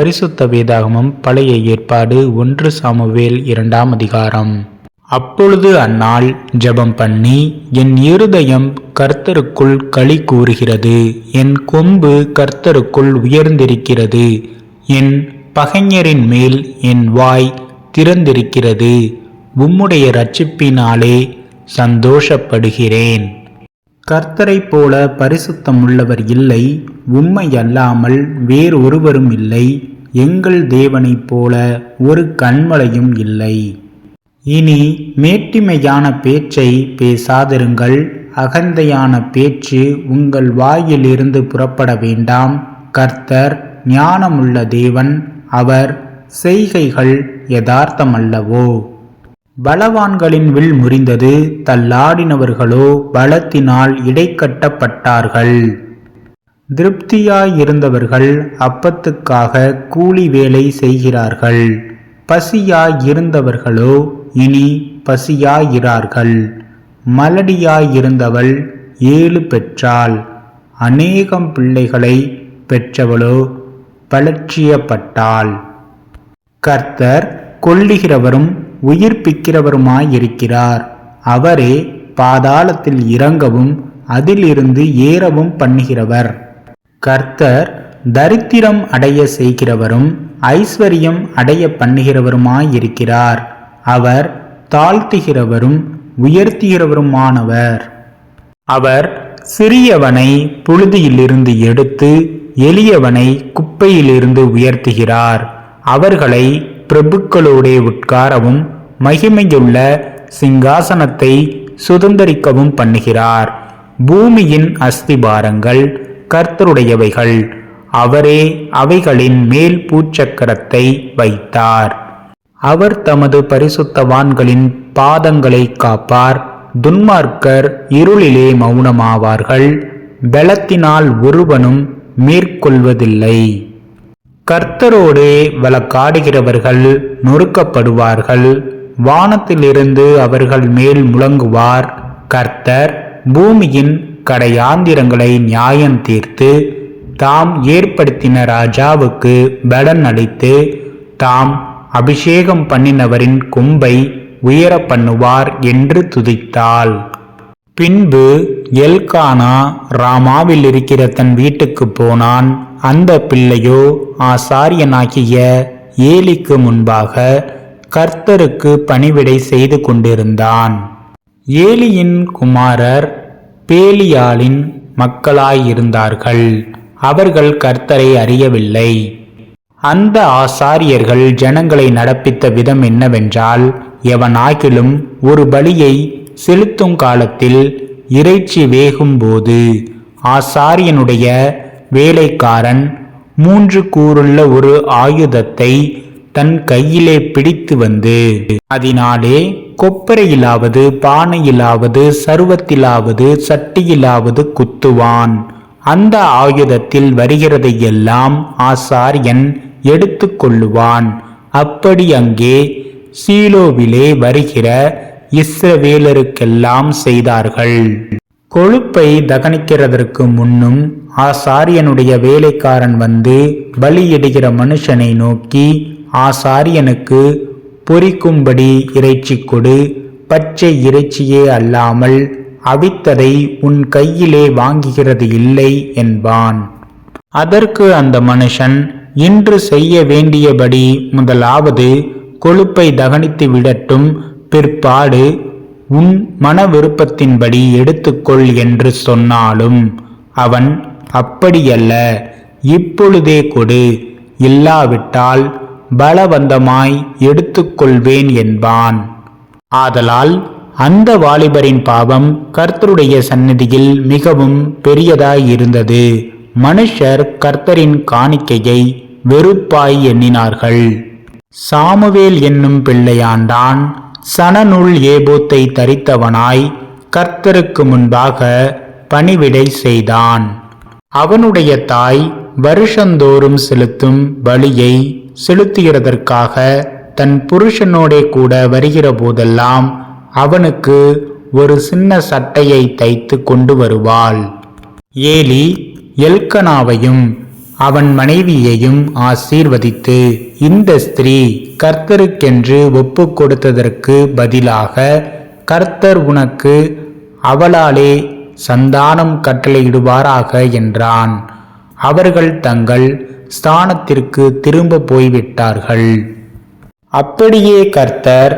பரிசுத்த வேதாகமம் பழைய ஏற்பாடு ஒன்று சாமுவேல் இரண்டாம் அதிகாரம். அப்பொழுது அந்நாள் ஜெபம் பண்ணி என் இருதயம் கர்த்தருக்குள் களி கூறுகிறது என் கொம்பு கர்த்தருக்குள் உயர்ந்திருக்கிறது என் பகைஞரின் மேல் என் வாய் திறந்திருக்கிறது உம்முடைய இரட்சிப்பினாலே சந்தோஷப்படுகிறேன். கர்த்தரைப் போல பரிசுத்தமுள்ளவர் இல்லை உண்மையல்லாமல் வேறொருவரும் இல்லை எங்கள் தேவனைப் போல ஒரு கண்மலையும் இல்லை. இனி மேட்டிமையான பேச்சை பேசாதிருங்கள் அகந்தையான பேச்சு உங்கள் வாயிலிருந்து புறப்பட வேண்டாம். கர்த்தர் ஞானமுள்ள தேவன் அவர் செய்கைகள் யதார்த்தமல்லவோ? பலவான்களின் வில் முறிந்தது. தள்ளாடினவர்களோ பலத்தினால் இடைக்கட்டப்பட்டார்கள். திருப்தியாயிருந்தவர்கள் அப்பத்துக்காக கூலி வேலை செய்கிறார்கள். பசியாயிருந்தவர்களோ இனி பசியாயிரார்கள். மலடியாயிருந்தவள் ஏழு பெற்றாள். அநேகம் பிள்ளைகளை பெற்றவளோ பலட்சியப்பட்டாள் கர்த்தர் கொல்லுகிறவரும் உயிர்ப்பிக்கிறவருமாயிருக்கிறார். அவரே பாதாளத்தில் இறங்கவும் அதிலிருந்து ஏறவும் பண்ணுகிறவர். கர்த்தர் தரித்திரம் அடைய செய்கிறவரும் ஐஸ்வர்யம் அடைய பண்ணுகிறவருமாயிருக்கிறார். அவர் தாழ்த்துகிறவரும் உயர்த்துகிறவருமானவர். அவர் சிறியவனை புழுதியிலிருந்து எடுத்து எளியவனை குப்பையிலிருந்து உயர்த்துகிறார். அவர்களை பிரபுக்களோடே உட்காரவும் மகிமையுள்ள சிங்காசனத்தை சுதந்தரிக்கவும் பண்ணுகிறார். பூமியின் அஸ்திபாரங்கள் கர்த்தருடையவைகள். அவரே அவைகளின் மேல் பூச்சக்கரத்தை வைத்தார். அவர் தமது பரிசுத்தவான்களின் பாதங்களை காப்பார். துன்மார்க்கர் இருளிலே மௌனமாவார்கள். பலத்தினால் ஒருவனும் மேற்கொள்வதில்லை. கர்த்தரோடே வழக்காடுகிறவர்கள் நொறுக்கப்படுவார்கள். வானத்திலிருந்து அவர்கள் மேல் முழங்குவார். கர்த்தர் பூமியின் கடையாந்திரங்களை நியாயம் தீர்த்து தாம் ஏற்படுத்தின ராஜாவுக்கு பலன் அளித்து தாம் அபிஷேகம் பண்ணினவரின் கொம்பை உயர பண்ணுவார் என்று துதித்தாள். பின்பு எல்கானா ராமாவில் இருக்கிற தன் வீட்டுக்கு போனான். அந்த பிள்ளையோ ஆசாரியனாகிய ஏலிக்கு முன்பாக கர்த்தருக்கு பணிவிடை செய்து கொண்டிருந்தான். ஏலியின் குமாரர் பேலியாளின் மக்களாயிருந்தார்கள். அவர்கள் கர்த்தரை அறியவில்லை. அந்த ஆசாரியர்கள் ஜனங்களை நடப்பித்த விதம் என்னவென்றால் எவனாகிலும் ஒரு பலியை செலுத்தும் காலத்தில் இறைச்சி வேகும்போது ஆசாரியனுடைய வேலைக்காரன் மூன்று கூறுள்ள ஒரு ஆயுதத்தை தன் கையிலே பிடித்து வந்து அதனாலே கொப்பரையிலாவது பானையிலாவது சருவத்திலாவது சட்டியிலாவது குத்துவான். அந்த ஆயுதத்தில் வருகிறதையெல்லாம் ஆசாரியன் எடுத்து கொள்ளுவான் அப்படி அங்கே சீலோவிலே வருகிற இஸ்ரவேலருக்கெல்லாம் செய்தார்கள். கொழுப்பை தகனிக்கிறதற்கு முன்னும் ஆசாரியனுடைய வேலைக்காரன் வந்து பலியிடுகிற மனுஷனை நோக்கி ஆசாரியனுக்கு பொறிக்கும்படி இறைச்சி கொடு. பச்சை இறைச்சியே அல்லாமல் அவித்ததை உன் கையிலே வாங்குகிறது இல்லை என்பான். அதற்கு அந்த மனுஷன் இன்று செய்ய வேண்டியபடி முதலாவது கொழுப்பை தகனித்து விடட்டும். பிற்பாடு உன் மன விருப்பத்தின்படி எடுத்துக்கொள் என்று சொன்னாலும் அவன் அப்படியல்ல. இப்பொழுதே கொடு. இல்லாவிட்டால் பலவந்தமாய் எடுத்துக்கொள்வேன் என்பான். ஆதலால் அந்த வாலிபரின் பாவம் கர்த்தருடைய சந்நிதியில் மிகவும் பெரியதாயிருந்தது மனுஷர் கர்த்தரின் காணிக்கையை வெறுப்பாய் எண்ணினார்கள். சாமுவேல் என்னும் பிள்ளையாண்டான். சனநூல் ஏபூத்தை தரித்தவனாய் கர்த்தருக்கு முன்பாக பணிவிடை செய்தான். அவனுடைய தாய் வருஷந்தோறும் செலுத்தும் பலியை செலுத்துகிறதற்காக தன் புருஷனோடே கூட வருகிற போதெல்லாம் அவனுக்கு ஒரு சின்ன சட்டையை தைத்து கொண்டு வருவாள். ஏலி எல்கனாவையும் அவன் மனைவியையும் ஆசீர்வதித்து இந்த ஸ்திரீ கர்த்தருக்கென்று ஒப்பு கொடுத்ததற்கு பதிலாக கர்த்தர் உனக்கு அவளாலே சந்தானம் கட்டளையிடுவாராக என்றான். அவர்கள் தங்கள் ஸ்தானத்திற்கு திரும்ப போய்விட்டார்கள். அப்படியே கர்த்தர்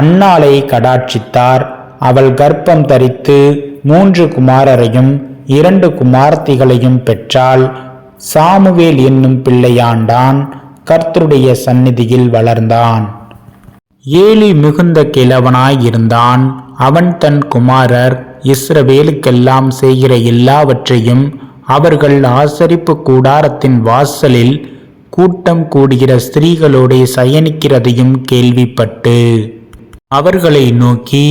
அன்னாளை கடாட்சித்தார். அவள் கர்ப்பம் தரித்து மூன்று குமாரரையும் இரண்டு குமார்த்திகளையும் பெற்றாள். சாமுவேல் என்னும் பிள்ளையாண்டான் கர்த்தருடைய சந்நிதியில் வளர்ந்தான். ஏலி மிகுந்த கிழவனாயிருந்தான் அவன் தன் குமாரர் இஸ்ரவேலுக்கெல்லாம் செய்கிற எல்லாவற்றையும் அவர்கள் ஆசரிப்பு கூடாரத்தின் வாசலில் கூட்டம் கூடுகிற ஸ்திரீகளோடே சயனிக்கிறதையும் கேள்விப்பட்டு அவர்களை நோக்கி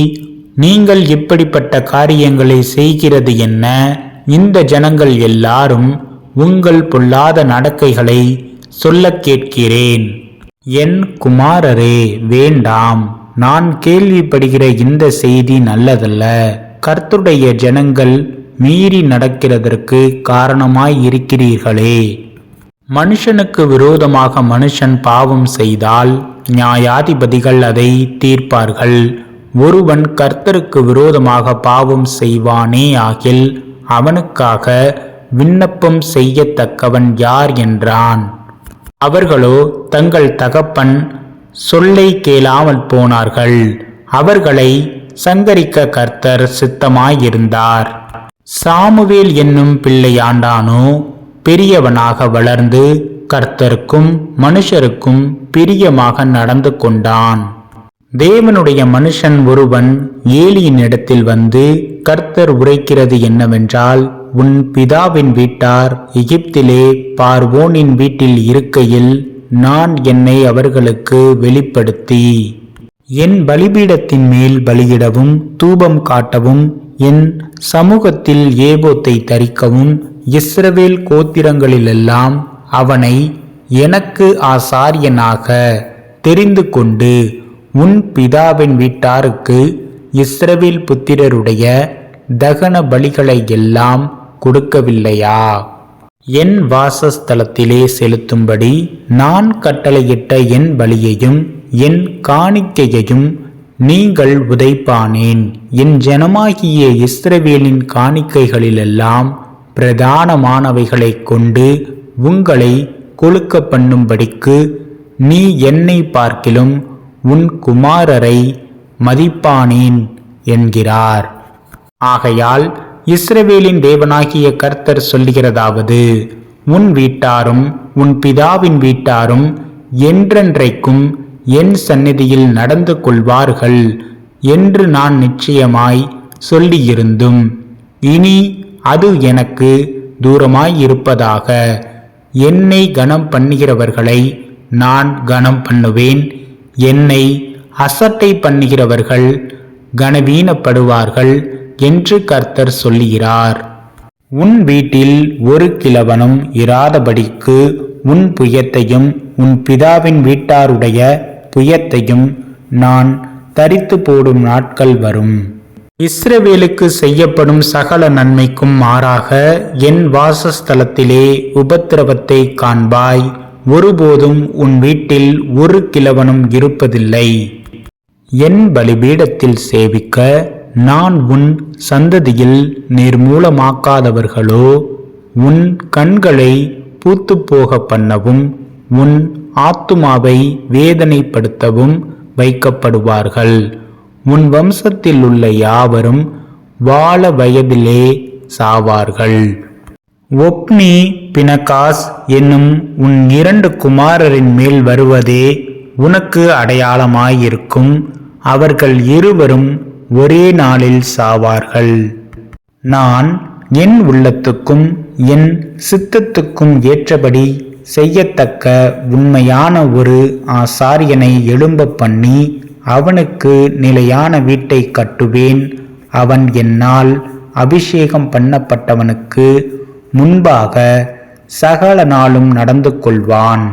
நீங்கள் இப்படிப்பட்ட காரியங்களை செய்கிறது என்ன? இந்த ஜனங்கள் எல்லாரும் உங்கள் பொல்லாத நடக்கைகளை சொல்லக் கேட்கிறேன். என் குமாரரே வேண்டாம். நான் கேள்விப்படுகிற இந்த செய்தி நல்லதல்ல. கர்த்தருடைய ஜனங்கள் மீறி நடக்கிறதற்கு காரணமாய் இருக்கிறீர்களே. மனுஷனுக்கு விரோதமாக மனுஷன் பாவம் செய்தால் நியாயாதிபதிகள் அதை தீர்ப்பார்கள். ஒருவன் கர்த்தருக்கு விரோதமாக பாவம் செய்வானே ஆகில் அவனுக்காக விண்ணப்பம் செய்யத்தக்கவன் யார் என்றான். அவர்களோ தங்கள் தகப்பன் சொல்லை கேளாமல் போனார்கள். அவர்களை சங்கரிக்க கர்த்தர் சித்தமாயிருந்தார். சாமுவேல் என்னும் பிள்ளையாண்டானோ பெரியவனாக வளர்ந்து கர்த்தருக்கும் மனுஷருக்கும் பிரியமாக நடந்து கொண்டான். தேவனுடைய மனுஷன் ஒருவன் ஏலியின் இடத்தில் வந்து கர்த்தர் உரைக்கிறது என்னவென்றால் உன் பிதாவின் வீட்டார் எகிப்திலே பார்வோனின் வீட்டில் இருக்கையில் நான் என்னை அவர்களுக்கு வெளிப்படுத்தி. என் பலிபீடத்தின் மேல் பலியிடவும் தூபம் காட்டவும் என் சமூகத்தில் ஏபோத்தை தரிக்கவும் இஸ்ரவேல் கோத்திரங்களிலெல்லாம் அவனை எனக்கு ஆசாரியனாக தெரிந்து கொண்டு உன் பிதாவின் வீட்டாருக்கு இஸ்ரவேல் புத்திரருடைய தகன பலிகளை எல்லாம் கொடுக்கவில்லையா? என் வாசஸ்தலத்திலே செலுத்தும்படி நான் கட்டளையிட்ட என் பலியையும் என் காணிக்கையையும் நீங்கள் உதைப்பானேன். என் ஜனமாகிய இஸ்ரவேலின் காணிக்கைகளிலெல்லாம் பிரதானமானவைகளைக் கொண்டு உங்களை கொழுக்க பண்ணும்படிக்கு நீ என்னை பார்க்கிலும் உன் குமாரரை மதிப்பானேன் என்கிறார். ஆகையால் இஸ்ரவேலின் தேவனாகிய கர்த்தர் சொல்லுகிறதாவது உன் வீட்டாரும் உன் பிதாவின் வீட்டாரும் என்றென்றைக்கும் என் சந்நிதியில் நடந்து கொள்வார்கள் என்று நான் நிச்சயமாய் சொல்லியிருந்தும். இனி அது எனக்கு தூரமாயிருப்பதாக என்னை கனம் பண்ணுகிறவர்களை நான் கனம் பண்ணுவேன். என்னை அசட்டை பண்ணுகிறவர்கள் கனவீனப்படுவார்கள். என்று கர்த்தர் சொல்லுகிறார். உன் வீட்டில் ஒரு கிழவனும் இராதபடிக்கு உன் புயத்தையும் உன் பிதாவின் வீட்டாருடைய புயத்தையும் நான் தரித்து போடும் நாட்கள் வரும். இஸ்ரவேலுக்கு செய்யப்படும் சகல நன்மைக்கும் மாறாக என் வாசஸ்தலத்திலே உபத்திரவத்தை காண்பாய். ஒருபோதும் உன் வீட்டில் ஒரு கிழவனும் இருப்பதில்லை. என் பலிபீடத்தில் சேவிக்க நான் உன் சந்ததியில் நிர்மூலமாக்காதவர்களோ உன் கண்களை பூத்துப்போக பண்ணவும் உன் ஆத்துமாவை வேதனைப்படுத்தவும் வைக்கப்படுவார்கள். உன் வம்சத்தில் உள்ள யாவரும் வாழ வயதிலே சாவார்கள். ஒப்னி பினகாஸ் என்னும் உன் இரண்டு குமாரரின் மேல் வருவதே உனக்கு அடையாளமாயிருக்கும். அவர்கள் இருவரும் ஒரே நாளில் சாவார்கள். நான் என் உள்ளத்துக்கும் என் சித்தத்துக்கும் ஏற்றபடி செய்யத்தக்க உண்மையான ஒரு ஆசாரியனை எழும்ப பண்ணி அவனுக்கு நிலையான வீட்டை கட்டுவேன். அவன் என்னால் அபிஷேகம் பண்ணப்பட்டவனுக்கு முன்பாக சகல நாளும் நடந்து கொள்வான்.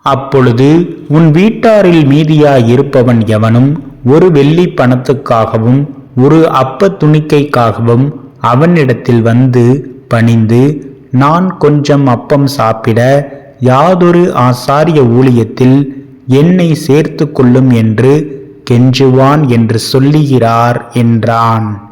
அப்பொழுது உன் வீட்டாரில் மீதியாயிருப்பவன் எவனும் ஒரு வெள்ளி பணத்துக்காகவும் ஒரு அப்ப துணிக்கைக்காகவும் அவனிடத்தில் வந்து பணிந்து நான் கொஞ்சம் அப்பம் சாப்பிட யாதொரு ஆசாரிய ஊழியத்தில் என்னை சேர்த்து கொள்ளும் என்று கெஞ்சுவான் என்று சொல்லுகிறார் என்றான்.